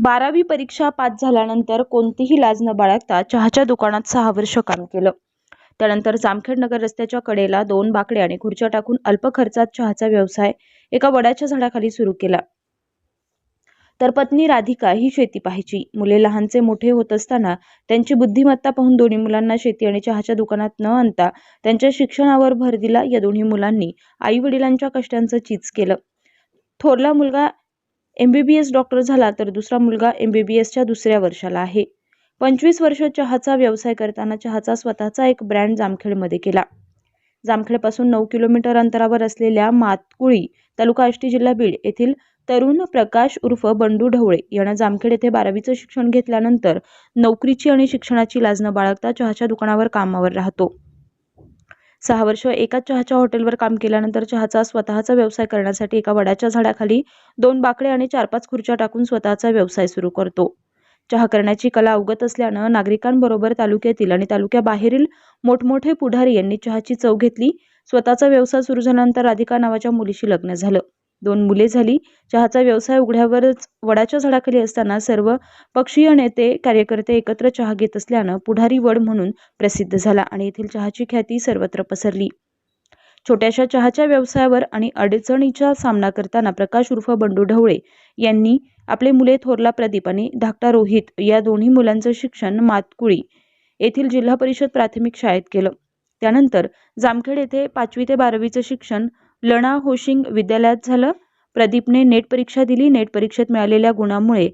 बारावी परीक्षा पास झाल्यानंतर कोणतीही लाज न बाळगता चहाच्या दुकानात सहा वर्ष काम केलं. त्यानंतर जामखेड नगर रस्त्याच्या कडेला दोन बाकडे आणि खुर्च्या टाकून अल्प खर्चात चहाचा व्यवसाय एका वडाच्या झाडाखाली सुरू केला. तर पत्नी राधिका ही शेती पाहायची. मुले लहानचे मोठे होत असताना त्यांची बुद्धिमत्ता पाहून दोन्ही मुलांना शेती आणि चहाच्या दुकानात न आणता त्यांच्या शिक्षणावर भर दिला या दोन्ही मुलांनी आई वडिलांच्या कष्टांचं चीज केलं. थोरला मुलगा M B B S doctor झाला तर दुसरा मुलगा एम बी बी एसच्या दुसऱ्या वर्षाला आहे. पंचवीस वर्ष चहाचा व्यवसाय करताना चहाचा स्वतःचा एक ब्रँड जामखेडमध्ये केला. जामखेडपासून नऊ किलोमीटर अंतरावर असलेल्या मातकुळी तालुका आष्टी जिल्हा बीड येथील तरुण प्रकाश उर्फ बंडू ढवळे यानं जामखेड येथे बारावीचं शिक्षण घेतल्यानंतर नोकरीची आणि शिक्षणाची लाज न बाळगता चहाच्या दुकानावर कामावर राहतो. सहा वर्ष एकाच चहाच्या हॉटेलवर काम केल्यानंतर चहाचा स्वतःचा व्यवसाय करण्यासाठी एका वडाच्या झाडाखाली दोन बाकडे आणि चार पाच खुर्च्या टाकून स्वतःचा व्यवसाय सुरू करतो. चहा करण्याची कला अवगत असल्यानं नागरिकांबरोबर तालुक्यातील आणि तालुक्याबाहेरील मोठमोठे पुढारी यांनी चहाची चव घेतली. स्वतःचा व्यवसाय सुरू झाल्यानंतर राधिका नावाच्या मुलीशी लग्न झालं. दोन मुले झाली. चहाचा व्यवसाय उघड्यावरच वडाच्या झाडाखाली असताना सर्व पक्षीय नेते कार्यकर्ते एकत्र चहा घेत असल्यानं पुढारी वड म्हणून प्रसिद्ध झाला आणि येथील चहाची ख्याती सर्वत्र पसरली. छोट्याशा चहाच्या व्यवसायावर आणि अडचणीचा सामना करताना प्रकाश उर्फ बंडू ढवळे यांनी आपले मुले थोरला प्रदीप आणि धाकटा रोहित या दोन्ही मुलांचं शिक्षण मातकुळी येथील जिल्हा परिषद प्राथमिक शाळेत केलं. त्यानंतर जामखेड येथे पाचवी ते बारावीचं शिक्षण लणा होशिंग विद्यालयात झालं. प्रदीपने नेट परीक्षा दिली. नेट परीक्षेत मिळालेल्या गुणामुळे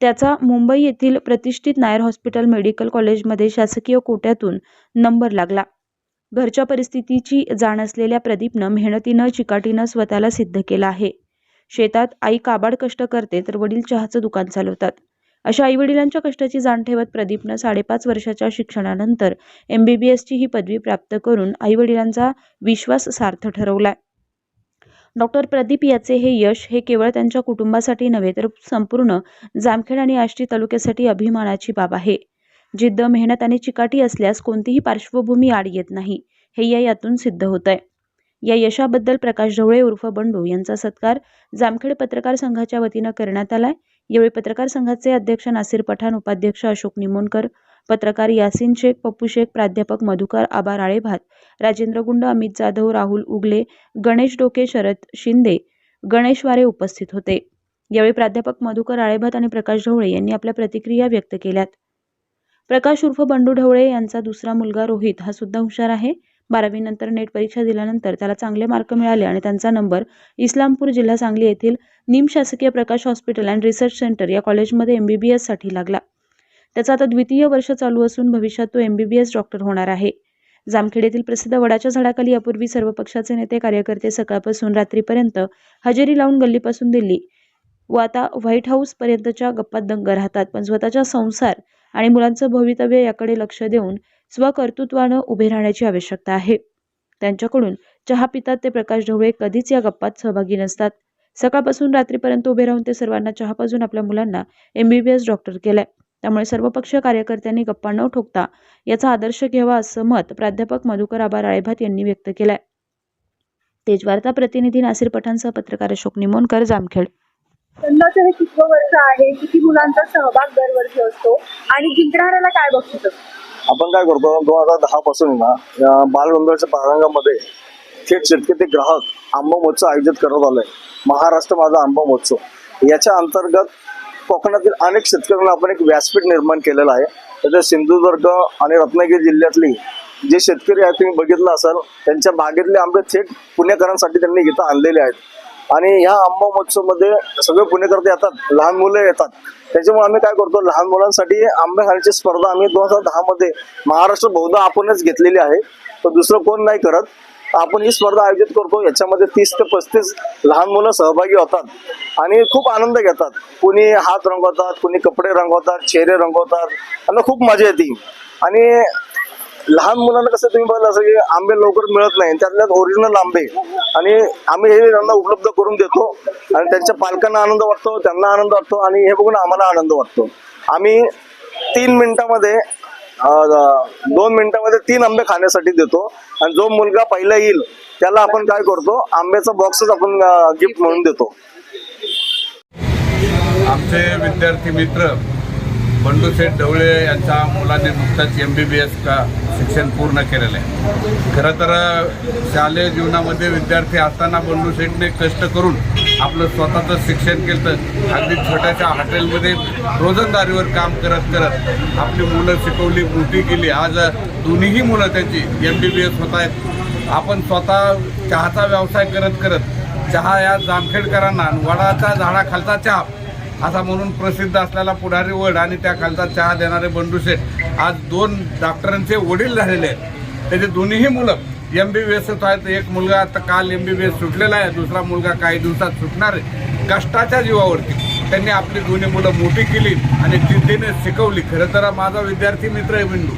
त्याचा मुंबई येथील प्रतिष्ठित नायर हॉस्पिटल मेडिकल कॉलेजमध्ये शासकीय कोट्यातून नंबर लागला. घरच्या परिस्थितीची जाण असलेल्या प्रदीपनं मेहनतीनं चिकाटीनं स्वतःला सिद्ध केलं आहे. शेतात आई काबाड कष्ट करते तर वडील चहाचं दुकान चालवतात. अशा आईवडिलांच्या कष्टाची जाण ठेवत प्रदीपनं साडेपाच वर्षाच्या शिक्षणानंतर एम बी बी एसची ही पदवी प्राप्त करून आईवडिलांचा विश्वास सार्थ ठरवलाय. डॉक्टर प्रदीप याचे हे यश हे केवळ त्यांच्या कुटुंबासाठी नव्हे तर संपूर्ण जामखेड आणि आष्टी तालुक्यासाठी अभिमानाची बाब आहे. जिद्द मेहनत आणि चिकाटी असल्यास कोणतीही पार्श्वभूमी आड येत नाही हे या यातून सिद्ध होत आहे या यशाबद्दल प्रकाश ढवळे उर्फ बंडू यांचा सत्कार जामखेड पत्रकार संघाच्या वतीनं करण्यात आलाय. यावेळी पत्रकार संघाचे अध्यक्ष नासिर पठाण उपाध्यक्ष अशोक निमोणकर पत्रकार यासिन शेख पप्पू शेख प्राध्यापक मधुकर आबा राळेभात राजेंद्र गुंड अमित जाधव राहुल उगले गणेश डोके शरद शिंदे गणेश वारे उपस्थित होते. यावेळी प्राध्यापक मधुकर आळेभात आणि प्रकाश ढवळे यांनी आपल्या प्रतिक्रिया व्यक्त केल्यात. प्रकाश उर्फ बंडू ढवळे यांचा दुसरा मुलगा रोहित हा सुद्धा हुशार आहे. बारावीनंतर नेट परीक्षा दिल्यानंतर त्याला चांगले मार्क मिळाले आणि त्यांचा नंबर इस्लामपूर जिल्हा सांगली येथील निम शासकीय Prakash hospital and research centre या कॉलेजमध्ये एम बी बी एससाठी लागला. त्याचं आता द्वितीय वर्ष चालू असून भविष्यात तो M B B S doctor होणार आहे. जामखेड येथील प्रसिद्ध वडाच्या झाडाखाली यापूर्वी सर्व पक्षाचे नेते कार्यकर्ते सकाळपासून रात्रीपर्यंत हजेरी लावून गल्लीपासून दिल्ली. व आता व्हाईट हाऊसपर्यंतच्या गप्पात दंग राहतात. पण स्वतःचा संसार आणि मुलांचं भवितव्य याकडे लक्ष देऊन स्वकर्तृत्वानं उभे राहण्याची आवश्यकता आहे. त्यांच्याकडून चहा पितात ते प्रकाश ढवळे कधीच या गप्पात सहभागी नसतात. सकाळपासून रात्रीपर्यंत उभे राहून ते सर्वांना चहा पाजून आपल्या मुलांना M B B S doctor केलाय. त्यामुळे सर्व पक्षीय कार्यकर्त्यांनी गप्पा न ठोकता याचा आदर्श घ्यावा असं मत प्राध्यापक मधुकर आबा राळेभात यांनी व्यक्त केलंय. तेजवार्ता प्रतिनिधी नासिर पठाणसह पत्रकार अशोक निमोणकर जामखेड. यंदाचं हे कितवं वर्ष आहे? किती मुलांचा सहभाग दरवर्षी असतो? आणि जिंकणाऱ्याला काय बक्षीस असतं? आपण काय करतो? दोन हजार दहा पासून ना या बालगंधर्वच्या प्रारंगामध्ये थेट शेतकरी ते ग्राहक आंबा महोत्सव आयोजित करत आलाय. महाराष्ट्र माझा आंबा महोत्सव. याच्या अंतर्गत कोकणातील अनेक शेतकऱ्यांना आपण एक व्यासपीठ निर्माण केलेलं आहे. त्याच्यात सिंधुदुर्ग आणि रत्नागिरी जिल्ह्यातली जे शेतकरी आहेत तुम्ही बघितलं असाल त्यांच्या बागेतले आंबे थेट पुणेकरांसाठी त्यांनी इथं आणलेले आहेत. आणि ह्या आंबा महोत्सवमध्ये सगळे पुणेकर येतात लहान मुलं येतात. त्याच्यामुळे आम्ही काय करतो लहान मुलांसाठी आंबे खाण्याची स्पर्धा आम्ही दोन हजार दहामध्ये महाराष्ट्र बहुधा आपणच घेतलेली आहे. तर दुसरं कोण नाही करत आपण ही स्पर्धा आयोजित करतो. याच्यामध्ये तीस ते पस्तीस लहान मुलं सहभागी होतात आणि खूप आनंद घेतात. कुणी हात रंगवतात कुणी कपडे रंगवतात चेहरे रंगवतात. त्यांना खूप मजा येते. आणि लहान मुलांना कसं तुम्ही बघलं असं की आंबे लवकर मिळत नाही. त्यातल्यात ओरिजिनल आंबे. आणि आम्ही हे त्यांना उपलब्ध करून देतो. आणि त्यांच्या पालकांना आनंद वाटतो त्यांना आनंद वाटतो आणि हे बघून आम्हाला आनंद वाटतो. आम्ही तीन मिनिटामध्ये दोन मिनिटामध्ये तीन आंबे खाण्यासाठी देतो. आणि जो मुलगा पहिला येईल त्याला आपण काय करतो? आंब्याचा बॉक्सच आपण गिफ्ट म्हणून देतो. आमचे विद्यार्थी मित्र बंडू शेठ ढवळे यांच्या मुलाने नुकताच एम बी बी एस का शिक्षण पूर्ण केलेलं आहे. खरं तर शालेय जीवनामध्ये विद्यार्थी असताना बंडू शेठने कष्ट करून आपलं स्वतःचं शिक्षण केलं. तर अगदी छोट्याशा हॉटेलमध्ये रोजंदारीवर काम करत करत आपली मुलं शिकवली मोठी केली. आज दोन्हीही मुलं त्यांची एम बी बी एस होत आहेत. आपण स्वतः चहाचा व्यवसाय करत करत चहा या जामखेडकरांना वडाच्या झाडाखालचा चहा असा म्हणून प्रसिद्ध असलेला पुढारी वड आणि त्या खालचा चहा देणारे बंडू शेठ आज दोन डॉक्टरांचे वडील झालेले आहेत. त्याचे दोन्हीही मुलं एम बी बी एस आहेत. एक मुलगा आता काल एम बी बी एस सुटलेला आहे. दुसरा मुलगा काही दिवसात सुटणार आहे. कष्टाच्या जीवावरती त्यांनी आपली दोन्ही मुलं मोठी केली आणि जिद्दीने शिकवली. खरं तर माझा विद्यार्थी मित्र आहे बिंदू.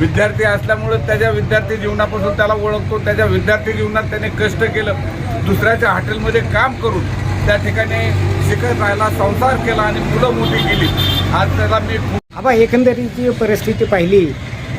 विद्यार्थी असल्यामुळे त्याच्या विद्यार्थी जीवनापासून त्याला ओळखतो. त्याच्या विद्यार्थी जीवनात त्याने कष्ट केलं. दुसऱ्याच्या हॉटेलमध्ये काम करून त्या ठिकाणी शिकत राहिला संसार केला आणि मुलं मोठी केली. आज त्याला मी आबा एकंदरीची परिस्थिती पाहिली.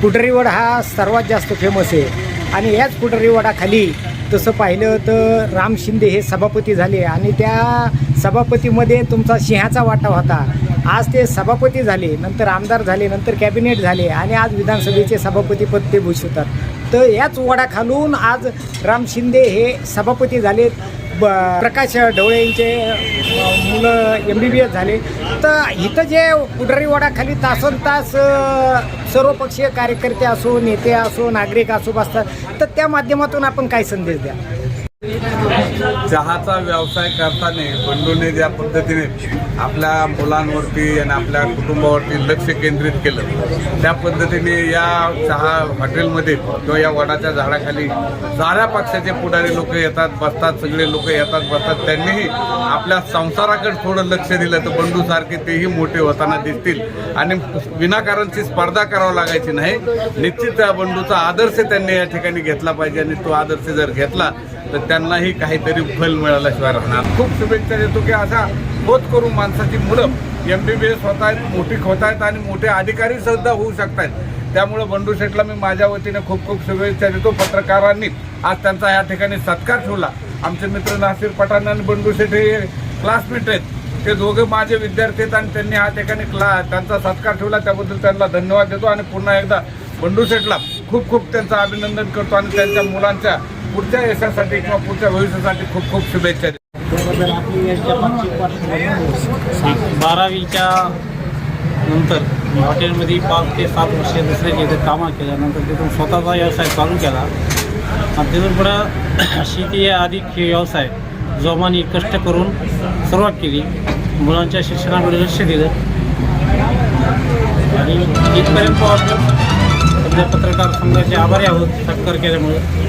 कुटरीवड हा सर्वात जास्त फेमस आहे. आणि याच कुटरीवडाखाली तसं पाहिलं तर राम शिंदे हे सभापती झाले. आणि त्या सभापतीमध्ये तुमचा सिंहाचा वाटा होता. आज ते सभापती झाले नंतर आमदार झाले नंतर कॅबिनेट झाले आणि आज विधानसभेचे सभापतीपद ते भूषवतात. तर याच वडाखालून आज राम शिंदे हे सभापती झालेत. ब प्रकाश ढवळे यांचे मुलं एम बी बी एस झाले. तर इथं जे पुढारी तासन तास सर्वपक्षीय कार्यकर्ते असो नेते असो नागरिक असो बसतात तर त्या माध्यमातून आपण काय संदेश द्या चहाचा व्यवसाय करताना बंडूने ज्या पद्धतीने आपल्या मुलांवरती आणि आपल्या कुटुंबावरती लक्ष केंद्रित केलं त्या पद्धतीने या चहा हॉटेलमध्ये किंवा या वडाच्या झाडाखाली साऱ्या पक्षाचे पुढारी लोक येतात बसतात सगळे लोक येतात बसतात. त्यांनीही आपल्या संसाराकडे थोडं लक्ष दिलं तर बंडू सारखे तेही मोठे होताना दिसतील. आणि विनाकारणची स्पर्धा करावं लागायची नाही. निश्चित त्या बंडूचा आदर्श त्यांनी या ठिकाणी घेतला पाहिजे आणि तो आदर्श जर घेतला तर त्यांनाही काहीतरी फल मिळाल्याशिवाय राहणार. खूप शुभेच्छा देतो की असा होत करून माणसाची मुलं एम बी बी एस होत आहेत मोठी होत आहेत आणि मोठे अधिकारी सुद्धा होऊ शकत आहेत त्यामुळं बंडू शेठला मी माझ्या वतीने खूप खूप शुभेच्छा देतो. पत्रकारांनी आज त्यांचा या ठिकाणी सत्कार ठेवला. आमचे मित्र नासिर पठाण आणि बंडू शेठ हे क्लासमेट आहेत. ते दोघे माझे विद्यार्थी आहेत आणि त्यांनी हा ठिकाणी क्ला त्यांचा सत्कार ठेवला. त्याबद्दल त्यांना धन्यवाद देतो आणि पुन्हा एकदा बंडू शेठला खूप खूप त्यांचं अभिनंदन करतो आणि त्यांच्या मुलांच्या पुढच्या यशासाठी किंवा पुढच्या भविष्यासाठी खूप खूप शुभेच्छा बारावीच्या नंतर हॉटेलमध्ये पाच ते सात वर्ष दुसऱ्याच्या इथे कामं केल्यानंतर तिथून स्वतःचा व्यवसाय चालू केला. आणि तिथून पुढं शेती अधिक व्यवसाय जोमाने कष्ट करून सुरुवात केली. मुलांच्या शिक्षणाकडे लक्ष दिलं. आणि इथपर्यंत पोहोचलो. पत्रकार संघाचे आभारी आहोत सत्कार केल्यामुळे.